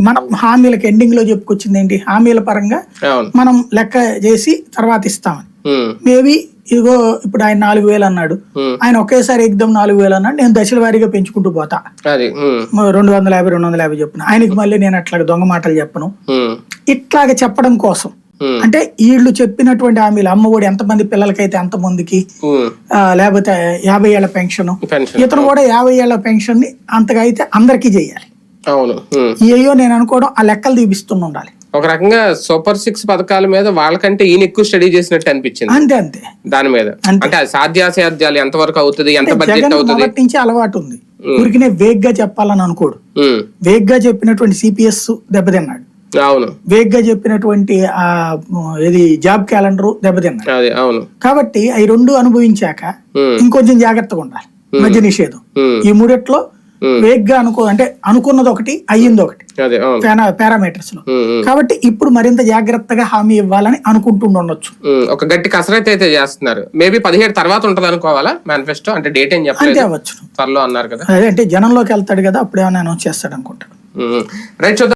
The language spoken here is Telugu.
మనం హామీలకు ఎండింగ్లో చెప్పుకొచ్చింది ఏంటి? హామీల పరంగా మనం లెక్క చేసి తర్వాత ఇస్తామని. మేబీ ఇదిగో ఇప్పుడు ఆయన నాలుగు వేలు అన్నాడు. ఆయన ఒకేసారి ఎగ్దం నాలుగు వేలు అన్నాడు. నేను దశల వారీగా పెంచుకుంటూ పోతా. రెండు వందల యాభై రెండు వందల యాభై చెప్పున. ఆయనకి మళ్ళీ నేను అట్లా దొంగ మాటలు చెప్పను. ఇట్లాగ చెప్పడం కోసం. అంటే వీళ్ళు చెప్పినటువంటి హామీలు అమ్మఒడి ఎంతమంది పిల్లలకైతే అంతమందికి ఉమ్, ఆ, లేకపోతే యాభై ఏళ్ళ పెన్షన్ పెన్షన్. ఇతను కూడా యాభై ఏళ్ళ పెన్షన్ని అంతగా అయితే అందరికీ చేయాలి. అవును. ఏయో నేను అనుకోవడం ఆ లెక్కలు తీపిస్తూ ఉండాలి. ఒక రకంగా సూపర్ సిక్స్ పథకాల మీద వాళ్ళకంటే ఈయన ఎక్కువ స్టడీ చేసినట్టు అనిపించింది. అంతే అంతే. దాని మీద. అంటే సాధ్యాసాధ్యాలు ఎంత వరకు అవుతుంది ఎంత బడ్జెట్ అవుతుంది? నుంచి అలవాటు ఉంది. ఊరికినే వేగ్గా చెప్పాలని అనుకోడు. వేగ్గా చెప్పినటువంటి సిపిఎస్ దెబ్బతిన్నాడు. అవును. వేగ్గా చెప్పినటువంటి ఆ ఇది జాబ్ క్యాలెండర్ దెబ్బతిన్నాడు. అవును. కాబట్టి అవి రెండు అనుభవించాక ఇంకొంచెం జాగ్రత్తగా ఉండాలి. మద్య నిషేధం. ఈ మూడిట్లో. వేగ్గా అనుకో అంటే అనుకున్నది ఒకటి అయ్యింది ఒకటి పారామీటర్స్లో ఉమ్, ఉమ్, కాబట్టి ఇప్పుడు మరింత జాగ్రత్తగా హామీ ఇవ్వాలని అనుకుంటుండొచ్చు. ఒక గట్టి కసరత్తు అయితే చేస్తున్నారు. మేబీ పదిహేడు తర్వాత ఉంటది అనుకోవాలా మేనిఫెస్టో అంటే డేట్ ఏం అంతే చెప్పలేదు అవ్వచ్చు. త్వరలో అన్నారు కదా. అదే అంటే జనంలోకి వెళ్తాడు కదా అప్పుడు ఏమైనా అనౌన్స్ చేస్తాడు అనుకుంటాడు రైట్